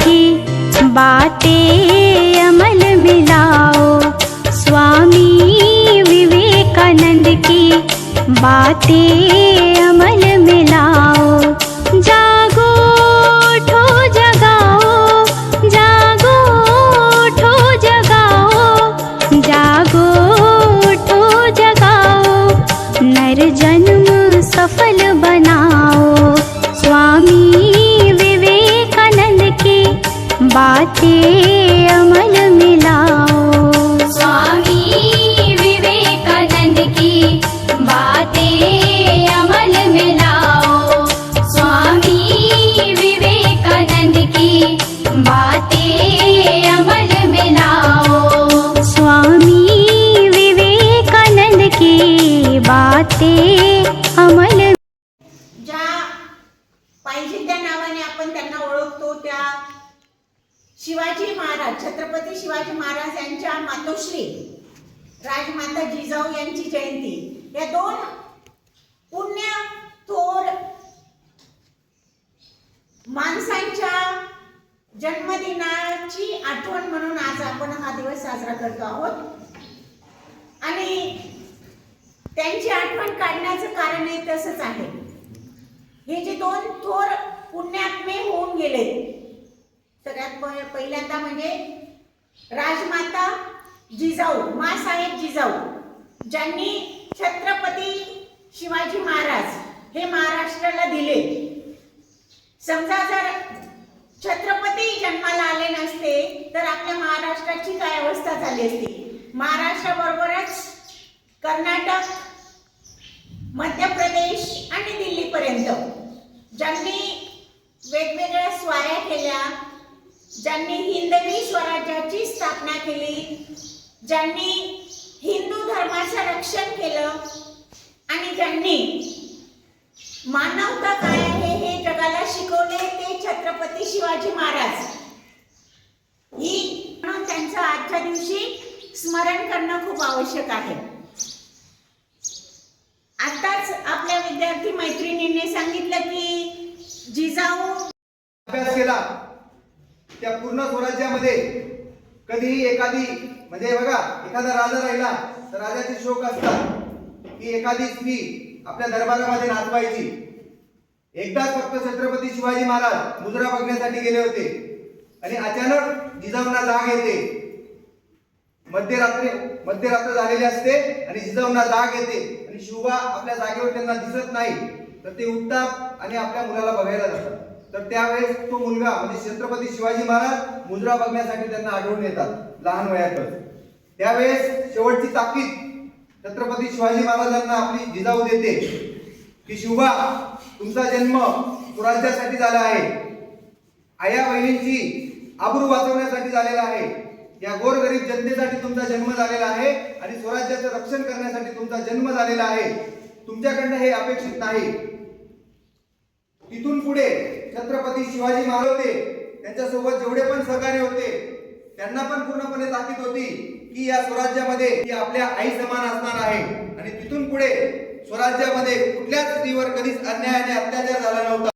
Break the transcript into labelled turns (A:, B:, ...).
A: की बातें अमल में लाओ स्वामी विवेकानंद की बातें बातें अमल में लाओ स्वामी विवेकानंद की बातें अमल में लाओ स्वामी विवेकानंद की बातें अमल में लाओ स्वामी विवेकानंद की बातें अमल
B: ज्या पाहिजे त्या नावाने आपण त्यांना ओळखतो त्या शिवाजी महाराज छत्रपती शिवाजी महाराज यांच्या मातोश्री राजमाता जिजाऊ यांची जयंती. या दोन पुण्य थोर माणसांच्या जन्मदिनाची आठवण म्हणून आज आपण हा दिवस साजरा करतो आहोत. आणि त्यांची आठवण काढण्याचं कारण हे तसंच आहे. हे जे दोन थोर पुण्यात्मे होऊन गेले सगळ्यात पहिल्यांदा म्हणजे राजमाता जिजाऊ मासाहेब जिजाऊ ज्यांनी छत्रपती शिवाजी महाराज हे महाराष्ट्राला दिले. समजा जर छत्रपती जन्माला आले नसते तर आपल्या महाराष्ट्राची काय अवस्था झाली असती? महाराष्ट्राबरोबरच कर्नाटक मध्य प्रदेश आणि दिल्लीपर्यंत. ज्यांनी वेगवेगळ्या स्वाऱ्या केल्या ज्यांनी हिंदवी स्वराज्याची स्थापना केली ज्यांनी हिंदू धर्माचं रक्षण केलं आणि ज्यांनी मानवता काय आहे हे जगाला शिकवले ते छत्रपती शिवाजी महाराज. ही म्हणून त्यांचं आजच्या दिवशी स्मरण करणं खूप आवश्यक आहे. आताच आपल्या विद्यार्थी मैत्रिणींनी सांगितलं की जिजाऊ
C: अभ्यास केला. त्या पूर्ण स्वराज्यामध्ये कधीही एखादी म्हणजे बघा एखादा राजा राहिला तर राजाचे शोक असतात. की एखादी स्त्री आपल्या दरबारामध्ये नाचवायची. एकदाच फक्त छत्रपती शिवाजी महाराज मुजरा बघण्यासाठी गेले होते. आणि अचानक जिजाऊंना जाग येते. मध्यरात्री मध्यरात्र झालेली असते आणि जिजाऊंना जाग येते. आणि शिवबा आपल्या जागेवर त्यांना दिसत नाही. तर ते उठतात आणि आपल्या मुलाला बघायला जातात. तर त्यावेळेस तो मुलगा म्हणजे छत्रपती शिवाजी महाराज मुजरा बघण्यासाठी त्यांना आढळून येतात लहान वयातच. त्यावेळेस शेवटची ताकीद छत्रपती शिवाजी महाराजांना आपली जिजाऊ देते. की शिवबा तुमचा जन्म स्वराज्यासाठी झाला आहे. आया बहिणींची आबरू वाचवण्यासाठी झालेला आहे. या गोरगरीब जनतेसाठी तुमचा जन्म झालेला आहे आणि स्वराज्याचं रक्षण करण्यासाठी तुमचा जन्म झालेला आहे. तुमच्याकडनं हे अपेक्षित नाही. तिथून पुढे छत्रपती शिवाजी महाराज होते. त्यांच्यासोबत जेवढे पण सहकारी होते त्यांना पण पूर्णपणे ताकीद होती की या स्वराज्यामध्ये ती आपल्या आई समान असणार आहे. आणि तिथून पुढे स्वराज्यामध्ये कुठल्याच स्त्रीवर कधीच अन्याय आणि अत्याचार झाला नव्हता.